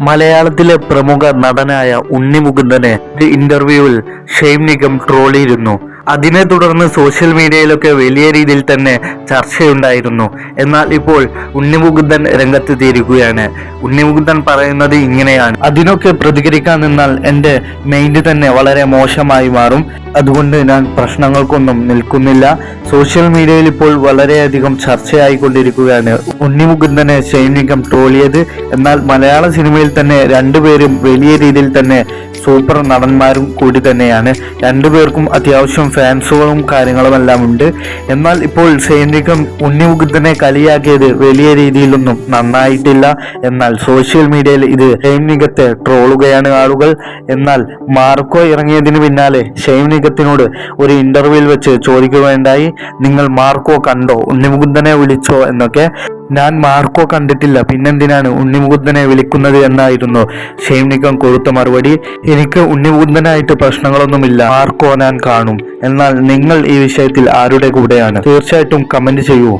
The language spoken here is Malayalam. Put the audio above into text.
മലയാളത്തിലെ പ്രമുഖ നടനായ ഉണ്ണിമുകുന്ദനെ ഇന്റർവ്യൂവിൽ ഷെയ്ം നിഗം ട്രോളിയിരുന്നു അതിനെ തുടർന്ന് സോഷ്യൽ മീഡിയയിലൊക്കെ വലിയ രീതിയിൽ തന്നെ ചർച്ചയുണ്ടായിരുന്നു. എന്നാൽ ഇപ്പോൾ ഉണ്ണിമുകുന്ദൻ രംഗത്തെത്തിയിരിക്കുകയാണ് ഉണ്ണിമുകുന്ദൻ പറയുന്നത് ഇങ്ങനെയാണ്. അതിനൊക്കെ പ്രതികരിക്കാൻ നിന്നാൽ എന്റെ മൈൻഡ് തന്നെ വളരെ മോശമായി മാറും. അതുകൊണ്ട് ഞാൻ പ്രശ്നങ്ങൾക്കൊന്നും നിൽക്കുന്നില്ല. സോഷ്യൽ മീഡിയയിൽ ഇപ്പോൾ വളരെയധികം ചർച്ചയായിക്കൊണ്ടിരിക്കുകയാണ്. ഉണ്ണിമുകുന്ദനെ സൈനികം ട്രോളിയത് എന്നാൽ മലയാള സിനിമയിൽ തന്നെ രണ്ടുപേരും വലിയ രീതിയിൽ തന്നെ സൂപ്പർ നടന്മാരും കൂടി തന്നെയാണ്. രണ്ടുപേർക്കും അത്യാവശ്യം ഫാൻസുകളും കാര്യങ്ങളും എല്ലാം ഉണ്ട്. എന്നാൽ ഇപ്പോൾ സൈനികം ഉണ്ണിമുകുന്ദനെ കളിയാക്കിയത് വലിയ രീതിയിലൊന്നും നന്നായിട്ടില്ല. എന്നാൽ സോഷ്യൽ മീഡിയയിൽ ഇത് സൈനികത്തെ ട്രോളുകയാണ് ആളുകൾ. എന്നാൽ മാർക്കോ ഇറങ്ങിയതിന് പിന്നാലെ സൈനികത്തിനോട് ഒരു ഇന്റർവ്യൂവിൽ വെച്ച് ചോദിക്കുകയുണ്ടായി. നിങ്ങൾ മാർക്കോ കണ്ടോ? ഉണ്ണിമുകുന്ദനെ വിളിച്ചോ? എന്നൊക്കെ. ഞാൻ മാർക്കോ കണ്ടിട്ടില്ല. പിന്നെന്തിനാണ് ഉണ്ണിമുകുന്ദനെ വിളിക്കുന്നത് എന്നായിരുന്നു. ഷെയ്നികം കൊടുത്ത മറുപടി എനിക്ക് ഉണ്ണിമുകുന്ദനായിട്ട് പ്രശ്നങ്ങളൊന്നുമില്ല. മാർക്കോ ഞാൻ കാണും. എന്നാൽ നിങ്ങൾ ഈ വിഷയത്തിൽ ആരുടെ കൂടെയാണ്? തീർച്ചയായിട്ടും കമന്റ് ചെയ്യൂ.